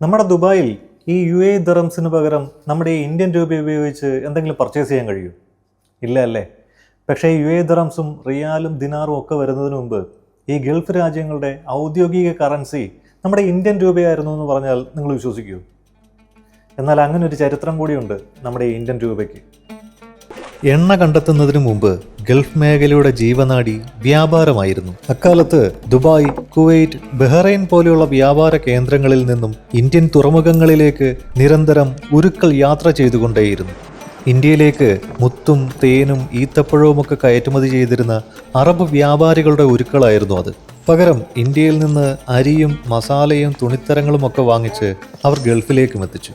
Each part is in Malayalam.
നമ്മുടെ ദുബായിൽ ഈ യു എ ദറംസിന് പകരം നമ്മുടെ ഈ ഇന്ത്യൻ രൂപ ഉപയോഗിച്ച് എന്തെങ്കിലും പർച്ചേസ് ചെയ്യാൻ കഴിയും ഇല്ല അല്ലേ? പക്ഷേ യു എ ദറംസും റിയാലും ദിനാറും ഒക്കെ വരുന്നതിന് മുമ്പ് ഈ ഗൾഫ് രാജ്യങ്ങളുടെ ഔദ്യോഗിക കറൻസി നമ്മുടെ ഇന്ത്യൻ രൂപയായിരുന്നു എന്ന് പറഞ്ഞാൽ നിങ്ങൾ വിശ്വസിക്കൂ. എന്നാൽ അങ്ങനെ ഒരു ചരിത്രം കൂടിയുണ്ട് നമ്മുടെ ഇന്ത്യൻ രൂപയ്ക്ക്. എണ്ണ കണ്ടെത്തുന്നതിനു മുമ്പ് ഗൾഫ് മേഖലയുടെ ജീവനാടി വ്യാപാരമായിരുന്നു. അക്കാലത്ത് ദുബായ് കുവൈറ്റ് ബഹ്റൈൻ പോലെയുള്ള വ്യാപാര കേന്ദ്രങ്ങളിൽ നിന്നും ഇന്ത്യൻ തുറമുഖങ്ങളിലേക്ക് നിരന്തരം ഉരുക്കൾ യാത്ര ചെയ്തുകൊണ്ടേയിരുന്നു. ഇന്ത്യയിലേക്ക് മുത്തും തേനും ഈത്തപ്പഴവുമൊക്കെ കയറ്റുമതി ചെയ്തിരുന്ന അറബ് വ്യാപാരികളുടെ ഉരുക്കളായിരുന്നു അത്. പകരം ഇന്ത്യയിൽ നിന്ന് അരിയും മസാലയും തുണിത്തരങ്ങളും ഒക്കെ വാങ്ങിച്ച് അവർ ഗൾഫിലേക്കും എത്തിച്ചു.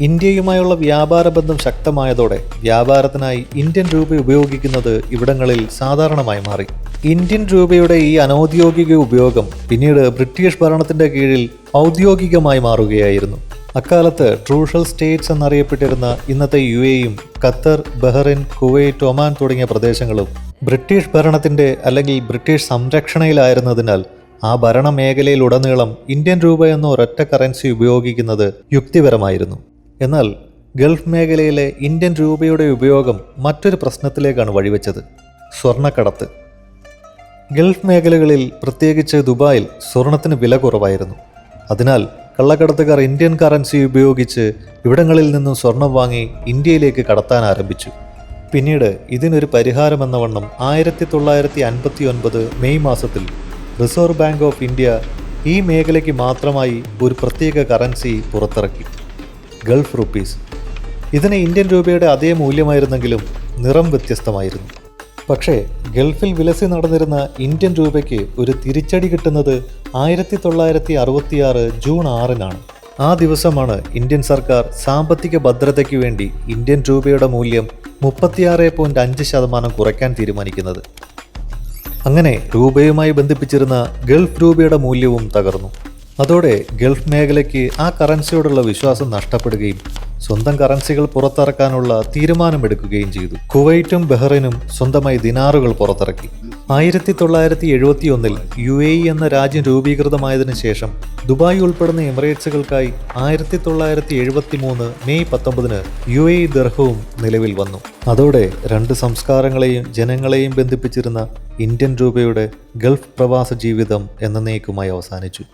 ഇന്ത്യയുമായുള്ള വ്യാപാര ബന്ധം ശക്തമായതോടെ വ്യാപാരത്തിനായി ഇന്ത്യൻ രൂപ ഉപയോഗിക്കുന്നത് ഇവിടങ്ങളിൽ സാധാരണമായി മാറി. ഇന്ത്യൻ രൂപയുടെ ഈ അനൗദ്യോഗിക ഉപയോഗം പിന്നീട് ബ്രിട്ടീഷ് ഭരണത്തിന്റെ കീഴിൽ ഔദ്യോഗികമായി മാറുകയായിരുന്നു. അക്കാലത്ത് ട്രൂഷൽ സ്റ്റേറ്റ്സ് എന്നറിയപ്പെട്ടിരുന്ന ഇന്നത്തെ യു എയും ഖത്തർ ബഹ്റിൻ കുവൈറ്റ് ഒമാൻ തുടങ്ങിയ പ്രദേശങ്ങളും ബ്രിട്ടീഷ് ഭരണത്തിന്റെ അല്ലെങ്കിൽ ബ്രിട്ടീഷ് സംരക്ഷണയിലായിരുന്നതിനാൽ ആ ഭരണമേഖലയിലുടനീളം ഇന്ത്യൻ രൂപ എന്ന ഒരൊറ്റ കറൻസി ഉപയോഗിക്കുന്നത് യുക്തിപരമായിരുന്നു. എന്നാൽ ഗൾഫ് മേഖലയിലെ ഇന്ത്യൻ രൂപയുടെ ഉപയോഗം മറ്റൊരു പ്രശ്നത്തിലേക്കാണ് വഴിവെച്ചത് സ്വർണക്കടത്ത്. ഗൾഫ് മേഖലകളിൽ പ്രത്യേകിച്ച് ദുബായിൽ സ്വർണത്തിന് വില കുറവായിരുന്നു. അതിനാൽ കള്ളക്കടത്തുകാർ ഇന്ത്യൻ കറൻസി ഉപയോഗിച്ച് ഇവിടങ്ങളിൽ നിന്നും സ്വർണം വാങ്ങി ഇന്ത്യയിലേക്ക് കടത്താൻ ആരംഭിച്ചു. പിന്നീട് ഇതിനൊരു പരിഹാരമെന്ന വണ്ണം ആയിരത്തി തൊള്ളായിരത്തി അൻപത്തി ഒൻപത് മെയ് മാസത്തിൽ റിസർവ് ബാങ്ക് ഓഫ് ഇന്ത്യ ഈ മേഖലയ്ക്ക് മാത്രമായി ഒരു പ്രത്യേക കറൻസി പുറത്തിറക്കി. Gulf rupees. ഇതിന് ഇന്ത്യൻ രൂപയുടെ അതേ മൂല്യമായിരുന്നെങ്കിലും നിറം വ്യത്യസ്തമായിരുന്നു. പക്ഷേ ഗൾഫിൽ വിലസി നടന്നിരുന്ന ഇന്ത്യൻ രൂപയ്ക്ക് ഒരു തിരിച്ചടി കിട്ടുന്നത് ആയിരത്തി തൊള്ളായിരത്തി അറുപത്തിയാറ് ജൂൺ ആറിനാണ്. ആ ദിവസമാണ് ഇന്ത്യൻ സർക്കാർ സാമ്പത്തിക ഭദ്രതയ്ക്ക് വേണ്ടി ഇന്ത്യൻ രൂപയുടെ മൂല്യം മുപ്പത്തിയാറ് പോയിന്റ് അഞ്ച് ശതമാനം കുറയ്ക്കാൻ തീരുമാനിക്കുന്നത്. അങ്ങനെ രൂപയുമായി ബന്ധിപ്പിച്ചിരുന്ന ഗൾഫ് രൂപയുടെ മൂല്യവും തകർന്നു. അതോടെ ഗൾഫ് മേഖലയ്ക്ക് ആ കറൻസിയോടുള്ള വിശ്വാസം നഷ്ടപ്പെടുകയും സ്വന്തം കറൻസികൾ പുറത്തിറക്കാനുള്ള തീരുമാനമെടുക്കുകയും ചെയ്തു. കുവൈറ്റും ബഹ്റൈനും സ്വന്തമായി ദിനാറുകൾ പുറത്തിറക്കി. ആയിരത്തി തൊള്ളായിരത്തി എഴുപത്തി ഒന്നിൽ യു എ ഇ എന്ന രാജ്യം രൂപീകൃതമായതിനു ശേഷം ദുബായ് ഉൾപ്പെടുന്ന എമിറേറ്റ്സുകൾക്കായി ആയിരത്തി തൊള്ളായിരത്തി എഴുപത്തി മൂന്ന് മെയ് പത്തൊമ്പതിന് യു എ ഇ ദർഹവും നിലവിൽ വന്നു. അതോടെ രണ്ട് സംസ്കാരങ്ങളെയും ജനങ്ങളെയും ബന്ധിപ്പിച്ചിരുന്ന ഇന്ത്യൻ രൂപയുടെ ഗൾഫ് പ്രവാസ ജീവിതം എന്ന എന്നേക്കുമായി അവസാനിച്ചു.